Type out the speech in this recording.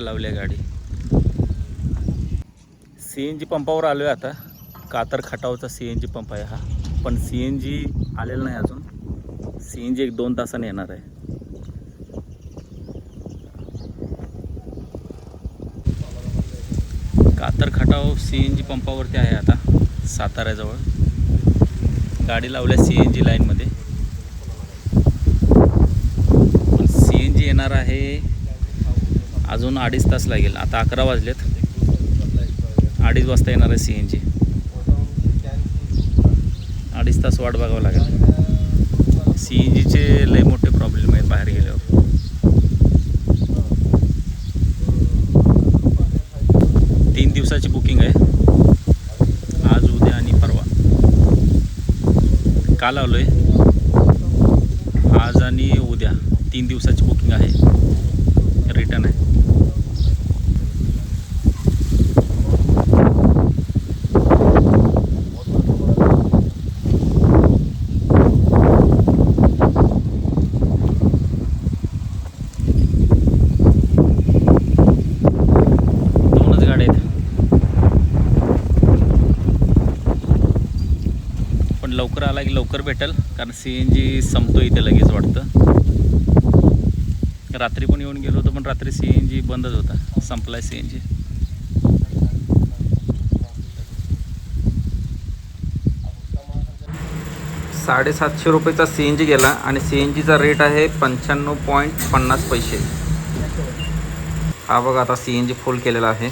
घ्यायला लावली आहे गाडी. सी एन जी पंपावर आलो आहे आता. कातर खटावचा सी एन जी पंप आहे हा. पण सी एन जी आलेला नाही अजून. सी एन जी एक दोन तासाने येणार आहे. Katar Khatav C N G पंपावरती आहे आता साताऱ्याजवळ. गाडी लावल्या सी एन जी लाईनमध्ये पण सी एन जी येणार आहे अजून अडीच तास लागेल. आता अकरा वाजलेत. अडीच वाजता येणार आहे सी एन जी अडीच तास वाट बघावं लागेल. सी एन जीचे लय मोठे प्रॉब्लेम आहेत बाहेर गेल्यावर. तीन दिवसाची बुकिंग आहे. आज उद्या आणि परवा. काल आलो आहे आज आणि उद्या. तीन दिवसाची बुकिंग आहे. रिटर्न आहे दोनच गाड्या आहेत पण लवकर आला की लवकर भेटेल कारण सी एन जी संपतो इथे लगेच वाटतं. रात्री पण येऊन गेलो होतो पण रात्री सी एन जी बंदच होता. संपलाय सी एन जी साडेसातशे रुपयेचा सी एन जी गेला आणि सी एन जीचा रेट आहे पंच्याण्णव पॉईंट पन्नास पैसे. हा बघा आता सी एन जी फुल केलेला आहे.